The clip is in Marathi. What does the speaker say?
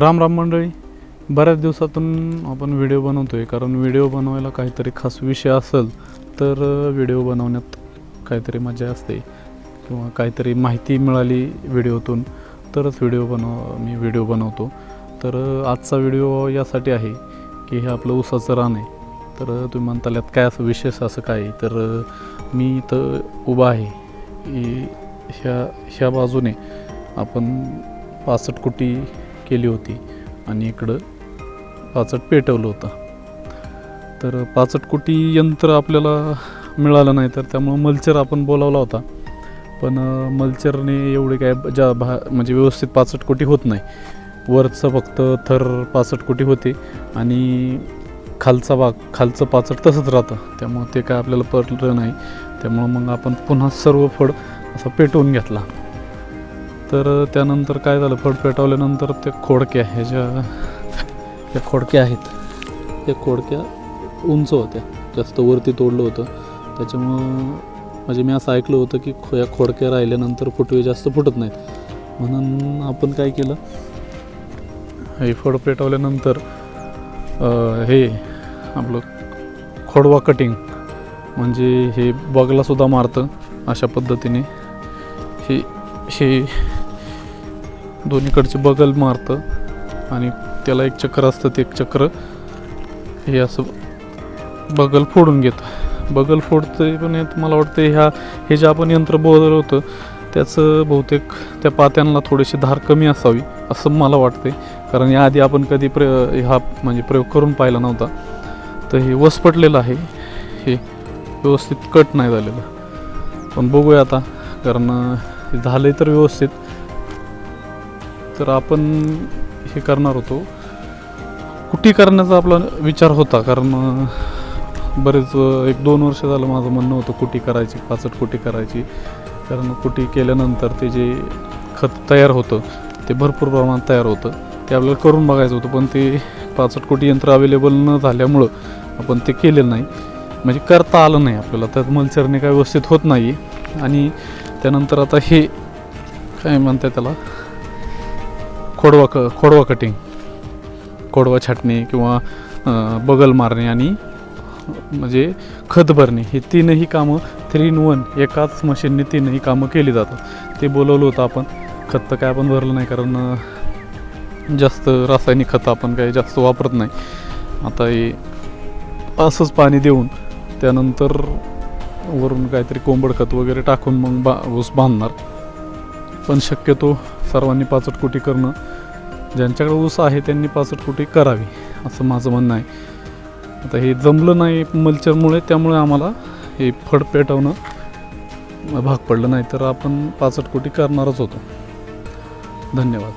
राम राम मंडळी. बऱ्याच दिवसातून आपण व्हिडिओ बनवतो आहे कारण व्हिडिओ बनवायला काहीतरी खास विषय असेल तर व्हिडिओ बनवण्यात काहीतरी मजा असते किंवा काहीतरी माहिती मिळाली व्हिडिओतून तरच व्हिडिओ बनव मी व्हिडिओ बनवतो. तर आजचा व्हिडिओ यासाठी आहे की हे आपलं ऊसाचं रान आहे. तर तुम्ही म्हणताल यात काय असं विशेष असं काय? तर मी इथं उभा आहे. ह्या ह्या बाजूने आपण पासष्ट कोटी केली होती आणि इकडं पाचट पेटवलं होतं. तर पाचट कोटी यंत्र आपल्याला मिळालं नाही तर त्यामुळं मल्चर आपण बोलावला होता. पण मल्चरने एवढे काय ज्या भा म्हणजे व्यवस्थित पाचट कोटी होत नाही. वरचं फक्त थर पाचट कोटी होते आणि खालचा भाग खालचं पाचट तसंच राहतं. त्यामुळं ते काय आपल्याला पडलं नाही. त्यामुळं मग आपण पुन्हा सर्व फड असा पेटवून घेतला. तर त्यानंतर काय झालं? फड पेटवल्यानंतर त्या खोडक्या ह्याच्या ज्या खोडक्या आहेत. त्या खोडक्या उंच होत्या. जास्त वरती तोडलं होतं. त्याच्यामुळं म्हणजे मी असं ऐकलं होतं की खो या खोडक्या राहिल्यानंतर फुटवे जास्त फुटत नाहीत. म्हणून आपण काय केलं? हे फड पेटवल्यानंतर हे आपलं खोडवा कटिंग म्हणजे हे बगलासुद्धा मारतं अशा पद्धतीने. हे हे दोन्हीकडचे बगल मारतं आणि त्याला एक चक्र असतं ते एक चक्र. हे असं बगल फोडून घेतं. बगल फोडतं पण मला वाटतं ह्या हे जे आपण यंत्र बोलवलं होतं त्याचं बहुतेक त्या पात्यांना थोडीशी धार कमी असावी असं मला वाटते कारण याआधी आपण कधी प्र हा म्हणजे प्रयोग करून पाहिला नव्हता. तर हे वसपटलेलं आहे. हे व्यवस्थित कट नाही झालेलं. पण बघूया आता. कारण हे झालं तर व्यवस्थित. तर आपण हे करणार होतो. कुटी करण्याचा आपला विचार होता? कारण बरेच एक दोन वर्ष झालं माझं म्हणणं होतं कुटी करायची पाचट कुटी करायची. कारण कुटी केल्यानंतर ते जे खत तयार होतं ते भरपूर प्रमाणात तयार होतं. ते आपल्याला करून बघायचं होतं पण ते पाचट कोटी यंत्र अवेलेबल न झाल्यामुळं आपण ते केलेलं नाही. म्हणजे करता आलं नाही आपल्याला. त्यात मल्चरने काय व्यवस्थित होत नाही आणि त्यानंतर आता हे काय म्हणतात त्याला? खोडवा क खोडवा कटिंग खोडवा छाटणे किंवा बगल मारणे आणि म्हणजे खत भरणे हे तीनही कामं थ्री इन वन एकाच मशीनने तीनही कामं केली जातात. ते बोलवलं होतं आपण. खत तर काय आपण भरलं नाही कारण जास्त रासायनिक खतं आपण काही जास्त वापरत नाही. आता हे असंच पाणी देऊन त्यानंतर वरून काहीतरी कोंबड खत वगैरे टाकून मग बा ऊस बांधणार. पण शक्यतो सर्वांनी पाचट कोटी करणं ज्यांच्याकडे ऊस आहे त्यांनी पाचट कोटी करावी असं माझं म्हणणं आहे. आता हे जमलं नाही मल्चरमुळे त्यामुळे आम्हाला हे फड पेटवणं भाग पडलं नाही तर आपण पाचट कोटी करणारच होतो. धन्यवाद.